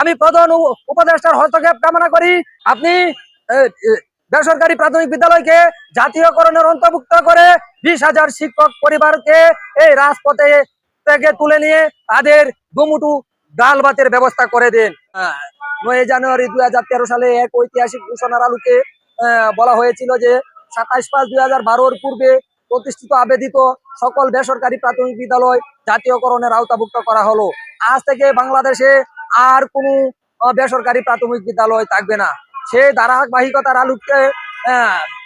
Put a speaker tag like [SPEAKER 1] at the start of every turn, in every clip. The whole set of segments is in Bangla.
[SPEAKER 1] আমি প্রধান উপ- উপদেষ্টার হস্তক্ষেপ কামনা করি। আপনি বেসরকারি প্রাথমিক বিদ্যালয়কে জাতীয়করণের অন্তর্ভুক্ত করে বিশ হাজার শিক্ষক পরিবারকে এই রাজপথে থেকে তুলে নিয়ে তাদের দুমুটু ডাল ভাতের ব্যবস্থা করে দিন। নয় জানুয়ারি দুই হাজার তেরো সালে এক ঐতিহাসিক ঘোষণার আলোকে বলা হয়েছিল যে সাতাইশ পাঁচ দুই হাজার বারোর পূর্বে প্রতিষ্ঠিত আবেদিত সকল বেসরকারি প্রাথমিক বিদ্যালয় জাতীয়করণের আওতাভুক্ত করা হলো। আজ থেকে বাংলাদেশে আর কোনো বেসরকারি প্রাথমিক বিদ্যালয় থাকবে না। সেই ধারাবাহিকতার আলোকে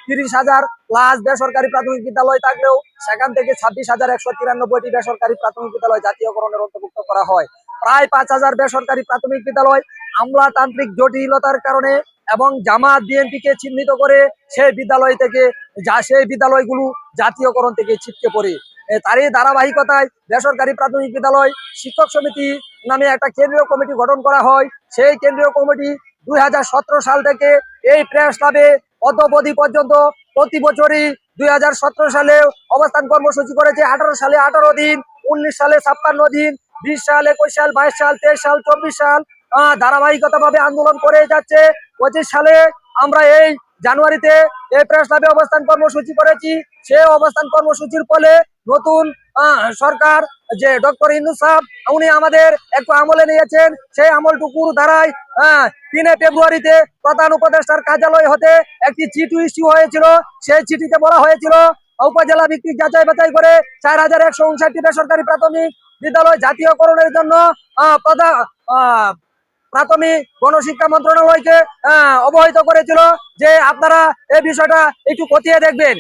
[SPEAKER 1] তিরিশ হাজার প্লাস বেসরকারি প্রাথমিক বিদ্যালয় থাকলেও সেখান থেকে ছাব্বিশ হাজার একশো তিরানব্বইটি বেসরকারি প্রাথমিক বিদ্যালয় জাতীয়করণের অন্তর্ভুক্ত করা হয়। প্রায় পাঁচ হাজার বেসরকারি প্রাথমিক বিদ্যালয় আমলাতান্ত্রিক জটিলতার কারণে এবং জামাত বিএনপিকে চিহ্নিত করে সেই বিদ্যালয় থেকে যা, সেই বিদ্যালয়গুলো জাতীয়করণ থেকে ছিটকে পড়ে। তারই ধারাবাহিকতায় বেসরকারি প্রাথমিক বিদ্যালয় শিক্ষক সমিতি নামে একটা কেন্দ্রীয় কমিটি গঠন করা হয়। সেই কেন্দ্রীয় কমিটি দুই হাজার সতেরো সাল থেকে এই প্রেস ক্লাবে অদ্যবধি পর্যন্ত প্রতি বছরই দুই হাজার সতেরো সালে অবস্থান কর্মসূচি করেছে। আঠারো সালে আঠারো দিন, উনিশ সালে ছাপ্পান্ন দিন, বিশ সাল, একুশ সাল, বাইশ সাল, তেইশ সাল, চব্বিশ সাল ধারাবাহিকতাভাবে আন্দোলন করে যাচ্ছে। পঁচিশ সালে আমরা এই জানুয়ারিতে এই প্রেস ক্লাবে অবস্থান কর্মসূচি করেছি। সেই অবস্থান কর্মসূচির ফলে নতুন সরকার যে ডক্টর হিন্দু সাহ উনি আমাদের একটু আমলে নিয়েছেন। সেই আমলটুকুর দ্বারাই আহ, তিনে ফেব্রুয়ারিতে প্রধান উপদেষ্টার কার্যালয় হতে একটি চিঠি ইস্যু হয়েছিল। সেই চিঠিতে বলা হয়েছিল উপজেলা ভিত্তিক যাচাই বাছাই করে চার হাজার একশো উনষাটটি বেসরকারি প্রাথমিক বিদ্যালয় জাতীয়করণের জন্য প্রাথমিক গণশিক্ষা মন্ত্রণালয়কে অবহিত করেছিল যে আপনারা এই বিষয়টা একটু খতিয়ে দেখবেন।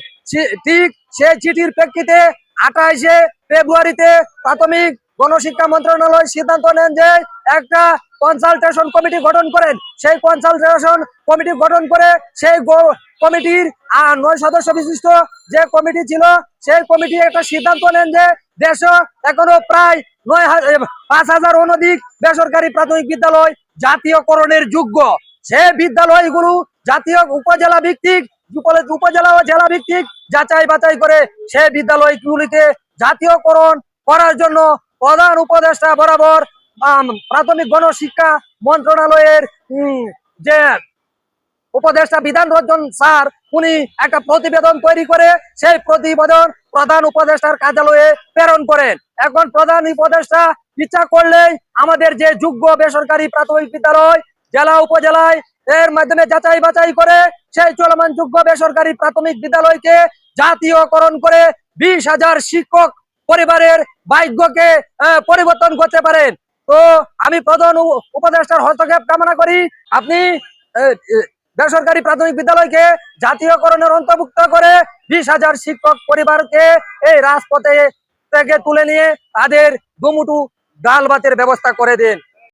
[SPEAKER 1] ঠিক সেই চিঠির প্রেক্ষিতে আঠাইশে ফেব্রুয়ারিতে প্রাথমিক গণশিক্ষা মন্ত্রণালয় সিদ্ধান্ত নেন যে একটা কনসালটেশন কমিটি গঠন করেন। সেই কনসালটেশন কমিটি গঠন করে সেই কমিটির নয় সদস্য বিশিষ্ট যে কমিটি ছিল, সেই কমিটি একটা সিদ্ধান্ত নেন যে দেশে এখনও প্রায় নয় পাঁচ হাজার অনধিক বেসরকারি প্রাথমিক বিদ্যালয় জাতীয়করণের যোগ্য। সে বিদ্যালয়গুলো জাতীয় উপজেলা ভিত্তিক উপজেলা ও জেলা ভিত্তিক যাচাই বাছাই করে সে বিদ্যালয়গুলিকে জাতীয়করণ করার জন্য প্রধান উপদেষ্টা বরাবর প্রাথমিক গণশিক্ষা মন্ত্রণালয়ের যে উপদেষ্টা বিধান রঞ্জন স্যার, উনি একটা প্রতিবেদন তৈরি করে সেই প্রতিবেদন প্রধান উপদেষ্টার কার্যালয়ে প্রেরণ করেন। এখন প্রধান উপদেষ্টা ইচ্ছা করলেই আমাদের যে যোগ্য বেসরকারি প্রাথমিক বিদ্যালয় জেলা উপজেলায় এর মাধ্যমে যাচাই বাছাই করে সেই চলমান যোগ্য বেসরকারি প্রাথমিক বিদ্যালয়কে জাতীয়করণ করে বিশ হাজার শিক্ষক পরিবারের ভাগ্যকে পরিবর্তন করতে পারেন। তো আমি প্রধান উপ- উপদেষ্টার হস্তক্ষেপ কামনা করি। আপনি বেসরকারি প্রাথমিক বিদ্যালয়কে জাতীয়করণের অন্তর্ভুক্ত করে বিশ হাজার শিক্ষক পরিবারকে এই রাজপথে থেকে তুলে নিয়ে তাদের দুমুটু ডাল ভাতের ব্যবস্থা করে দিন।